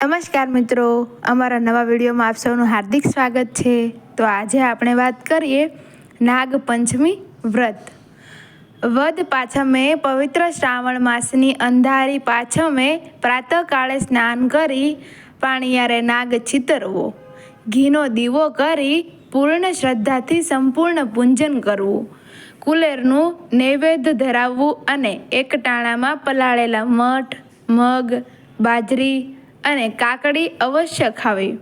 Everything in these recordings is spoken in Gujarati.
નમસ્કાર મિત્રો, અમારા નવા વિડીયોમાં આપ સૌનું હાર્દિક સ્વાગત છે. તો આજે આપણે વાત કરીએ નાગપંચમી વ્રત. વદ પાછમે પવિત્ર શ્રાવણ માસની અંધારી પાછમે પ્રાતઃકાળે સ્નાન કરી પાણીયારે નાગ ચિતરવો ઘીનો દીવો કરી પૂર્ણ શ્રદ્ધાથી સંપૂર્ણ પૂંજન કરવું. કુલેરનું નૈવેદ્ય ધરાવવું અને એક ટાણામાં પલાળેલા મઠ, મગ, બાજરી અને કાકડી અવશ્ય ખાવી.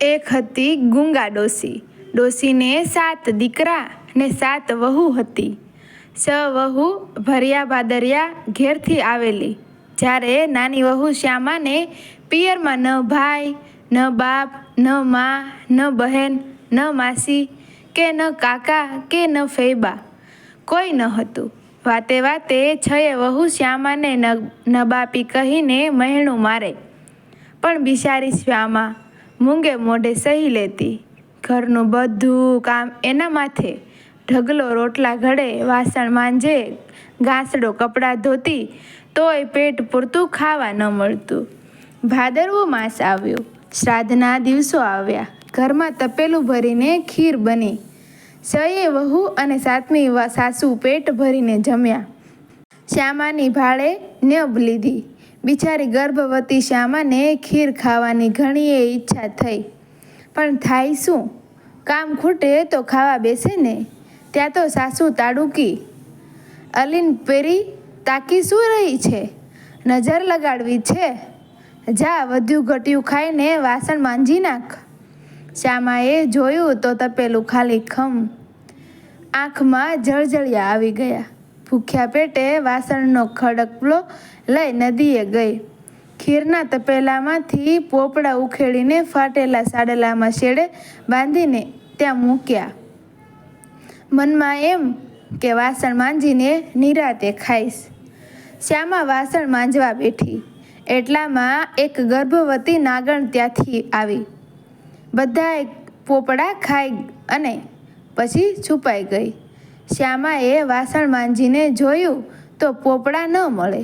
એક હતી ગુંગા ડોસી. ડોસીને સાત દીકરા ને સાત વહુ હતી. સ વહુ ભર્યા ભાદરિયા ઘેરથી આવેલી. જ્યારે નાની વહુ શ્યામાને પિયરમાં ન ભાઈ, ન બાપ, ન મા, ન બહેન, ન માસી કે ન કાકા કે ન ફૈબા કોઈ ન હતું. વાતે વાતે છયે વહુ શ્યામાને નબાપી કહીને મહેણું મારે. પણ બિચારી શ્યામા મૂંગે મોઢે સહી લેતી. ઘરનું બધું કામ એના માથે. ઢગલો રોટલા ઘડે, વાસણ માંજે, ઘાસડો કપડાં ધોતી, તોય પેટ પૂરતું ખાવા ન મળતું. ભાદરવો માસ આવ્યો. શ્રાદ્ધના દિવસો આવ્યા. ઘરમાં તપેલું ભરીને ખીર બની. સયે વહુ અને સાતમી સાસુ પેટ ભરીને જમ્યા. શ્યામાની ભાળે નબ લીધી. બિચારી ગર્ભવતી શ્યામાને ખીર ખાવાની ઘણીએ ઈચ્છા થઈ. પણ થાય શું? કામ ખૂટે તો ખાવા બેસે ને? ત્યાં તો સાસુ તાડુકી. અલીન પેરી તાકી શું રહી છે? નજર લગાડવી છે? જા વધ્યું ઘટ્યું ખાઈને વાસણ માંજી નાખ. શ્યામાએ જોયું તો તપેલું ખાલી ખમ. આંખમાં જળજળિયા આવી ગયા. ભૂખ્યા પેટે વાસણનો ખડકલો લઈ નદીએ ગઈ. ખીરના તપેલામાંથી પોપડા ઉખેડીને ફાટેલા સાડલામાં શેડે બાંધીને ત્યાં મૂક્યા. મનમાં એમ કે વાસણ માંજીને નિરાતે ખાઈશ. શ્યામા વાસણ માંજવા બેઠી. એટલામાં એક ગર્ભવતી નાગણ ત્યાંથી આવી. બધાએ પોપડા ખાઈ અને પછી છુપાઈ ગઈ. શ્યામાએ વાસણ માંજીને જોયું તો પોપડા ન મળે.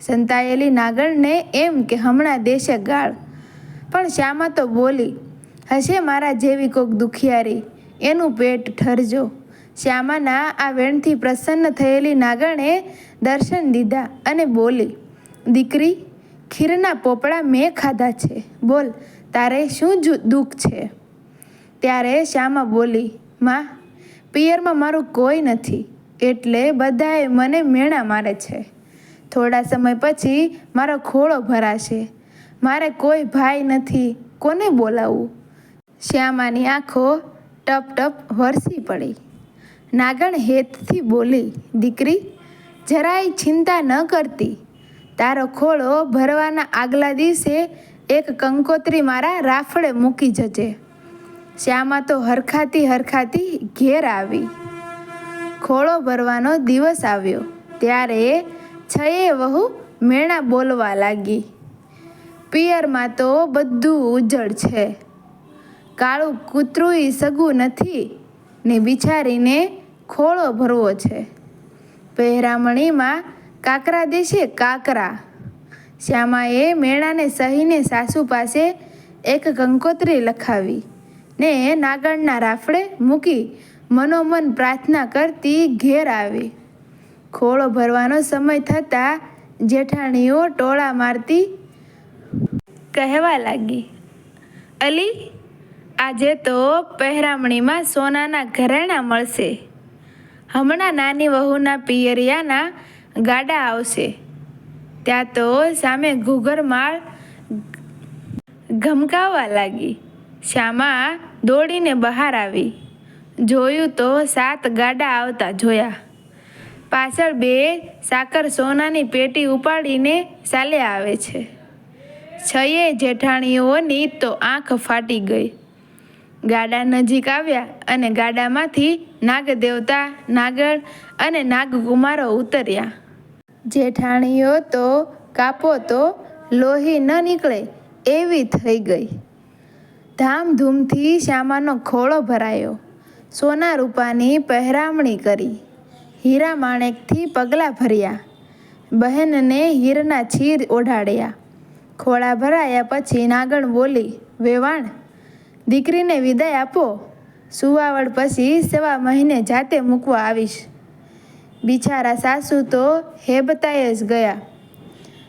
સંતાયેલી નાગણને એમ કે હમણાં દેશે ગાળ. પણ શ્યામા તો બોલી, હશે મારા જેવી કોક દુખિયારી. એનું પેટ ઠરજો. શ્યામાના આ વેણથી પ્રસન્ન થયેલી નાગણે દર્શન દીધા અને બોલી, દીકરી ખીરના પોપડા મેં ખાધા છે. બોલ, તારે શું દુઃખ છે? ત્યારે શ્યામા બોલી, માં, પિયરમાં મારું કોઈ નથી, એટલે બધાએ મને મેણા મારે છે. થોડા સમય પછી મારો ખોળો ભરાશે. મારે કોઈ ભાઈ નથી, કોને બોલાવવું શ્યામાની આંખો ટપ ટપ વરસી પડી. નાગણ હેતથી બોલી, દીકરી, જરાય ચિંતા ન કરતી. તારો ખોળો ભરવાના આગલા દિવસે એક કંકોત્રી મારા રાફડે મૂકી જજે. શ્યામા તો હરખાતી હરખાતી ઘેર આવી. ખોળો ભરવાનો દિવસ આવ્યો. ત્યારે છયે વહુ મેણા બોલવા લાગી. પિયરમાં તો બધું ઉજળ છે. કાળું કૂતરુંય સગું નથી ને બિચારીને ખોળો ભરવો છે. પહેરામણીમાં કાકરા દેશે કાકરા. શ્યામાએ મેણાને સહીને સાસુ પાસે એક કંકોત્રી લખાવી ને નાગણના રાફડે મૂકી મનોમન પ્રાર્થના કરતી ઘેર આવી. ખોળો ભરવાનો સમય થતાં જેઠાણીઓ ટોળા મારતી કહેવા લાગી, અલી, આજે તો પહેરામણીમાં સોનાના ઘરેણાં મળશે. હમણાં નાની વહુના પિયરિયાના ગાડા આવશે. ત્યાં તો સામે ઘૂઘરમાળ ઘમકાવવા લાગી. શ્યામા દોડીને બહાર આવી. જોયું તો સાત ગાડા આવતા જોયા. પાછળ બે સાકર સોનાની પેટી ઉપાડીને ચાલે આવે છે. છયે જેઠાણીઓની તો આંખ ફાટી ગઈ. ગાડા નજીક આવ્યા અને ગાડામાંથી નાગદેવતા, નાગર અને નાગકુમારો ઉતર્યા. જેઠાણીઓ તો કાપો તો લોહી ન નીકળે, એવી થઈ ગઈ. ધામધૂમથી શ્યામાનો ખોળો ભરાયો. સોના રૂપાની પહેરામણી કરી. હીરા માણેકથી પગલાં ભર્યા. બહેનને હીરના છીર ઓઢાડ્યા. ખોળા ભરાયા પછી નાગણ બોલી, વેવાણ, દીકરીને વિદાય આપો. સુવાવડ પછી સવા મહિને જાતે મૂકવા આવીશ. બિચારા સાસુ તો હેબતાએ જ ગયા.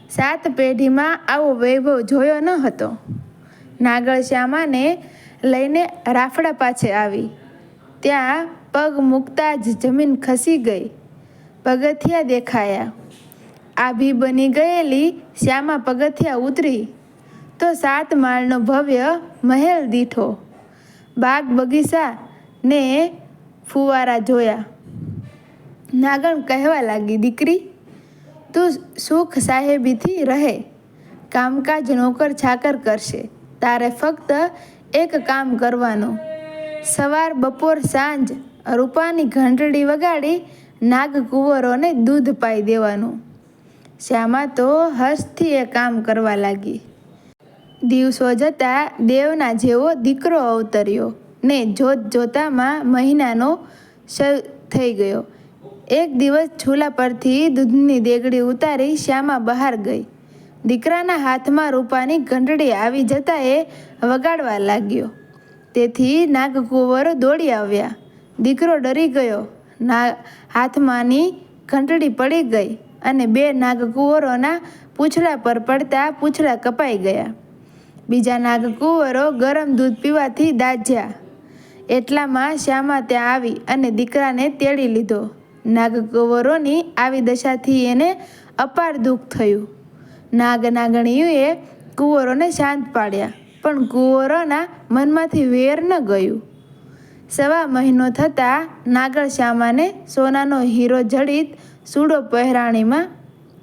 સાત પેઢીમાં આવો વૈભવ જોયો ન હતો. નાગળ શ્યામાને લઈને રાફડા પાછે આવી. ત્યાં પગ મૂકતા જ જમીન ખસી ગઈ. પગથિયા દેખાયા. આભી બની ગયેલી શ્યામા પગથિયા ઉતરી. તો સાત માળનો ભવ્ય મહેલ દીઠો. બાગ બગીચા ને ફુવારા જોયા. નાગણ કહેવા લાગી, દીકરી, તું સુખ સાહેબીથી રહે. કામકાજ નોકર છાકર કરશે. તારે ફક્ત એક કામ કરવાનું. સવાર, બપોર, સાંજ રૂપાની ઘંટડી વગાડી નાગ કુંવરોને દૂધ પાઈ દેવાનું. શ્યામા તો હર્ષથી એ કામ કરવા લાગી. દિવસો જતાં દેવના જેવો દીકરો અવતર્યો ને જોત જોતામાં મહિનાનો શરૂ થઈ ગયો. એક દિવસ ચૂલા પરથી દૂધની દેગડી ઉતારી શ્યામા બહાર ગઈ. દીકરાના હાથમાં રૂપાની ઘંટડી આવી જતાં એ વગાડવા લાગ્યો. તેથી નાગકુંવર દોડી આવ્યા. દીકરો ડરી ગયો. ના, હાથમાંની ઘંટડી પડી ગઈ અને બે નાગકુંવરોના પૂંછડા પર પડતા પૂંછડા કપાઈ ગયા. બીજા નાગકુંવરો ગરમ દૂધ પીવાથી દાજ્યા. એટલામાં શ્યામા ત્યાં આવી અને દીકરાને તેડી લીધો. નાગકુંવરોની આવી દશાથી એને અપાર દુઃખ થયું. નાગ નાગણીઓએ કુંવરોને શાંત પાડ્યા, પણ કુંવરોના મનમાંથી વેર ન ગયું. સવા મહિનો થતાં નાગર શ્યામાને સોનાનો હીરો જડિત સૂડો પહેરાણીમાં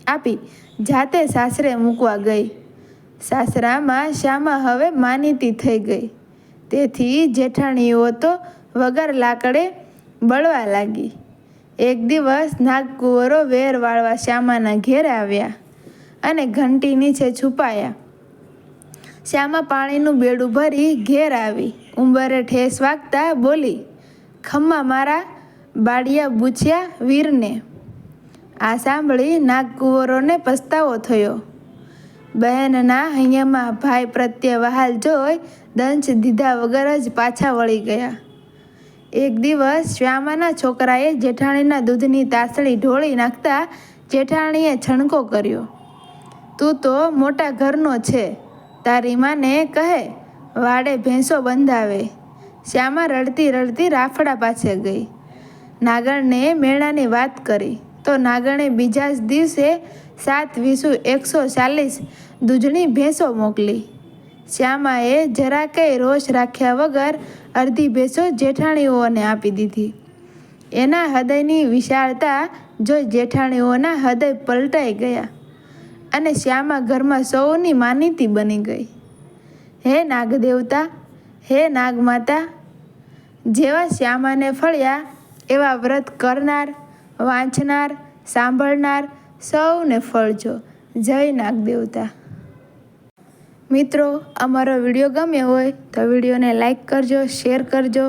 આપી, જાતે સાસરે મૂકવા ગઈ. સાસરામાં શ્યામા હવે માનીતી થઈ ગઈ. તેથી જેઠાણીઓ તો વગર લાકડે બળવા લાગી. એક દિવસ નાગકુંવરો વેર વાળવા શ્યામાના ઘેર આવ્યા અને ઘંટી નીચે છુપાયા. શ્યામા પાણીનું બેડું ભરી ઘેર આવી. ઉંબરે ઠેસ વાગતા બોલી, ખમ્મા મારા બાડિયા બૂછ્યા વીરને. આ સાંભળી નાગકુંવરોને પસ્તાવો થયો. બહેનના હૈયામાં ભાઈ પ્રત્યે વહાલ જોઈ દંશ દીધા વગર જ પાછા વળી ગયા. એક દિવસ શ્યામાના છોકરાએ જેઠાણીના દૂધની તાસળી ઢોળી નાખતા જેઠાણીએ છણકો કર્યો. તું તો મોટા ઘરનો છે તારી માને કહે. વાડે ભેંસો બંધાવે. શ્યામા રડતી રડતી રાફડા પાસે ગઈ. નાગણને મેળાની વાત કરી. તો નાગણે બીજા જ દિવસે સાત વીસુ એકસો ચાલીસ દૂધની ભેંસો મોકલી. શ્યામાએ જરા કંઈ રોષ રાખ્યા વગર અડધી ભેંસો જેઠાણીઓને આપી દીધી. એના હૃદયની વિશાળતા જોઈ જેઠાણીઓના હૃદય પલટાઈ ગયા અને શ્યામા ઘરમાં સૌની માનીતી બની ગઈ. હે નાગદેવતા, હે નાગમાતા, જેવા શ્યામાને ફળ્યા, એવા વ્રત કરનાર, વાંચનાર, સાંભળનાર સૌને ફળજો. જય નાગદેવતા. મિત્રો, અમારો વીડિયો ગમ્યો હોય તો વિડીયોને લાઇક કરજો, શેર કરજો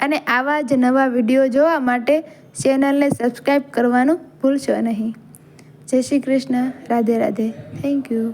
અને આવા જ નવા વીડિયો જોવા માટે ચેનલને સબસ્ક્રાઈબ કરવાનું ભૂલશો નહીં. જય શ્રી કૃષ્ણ. રાધે રાધે. Thank you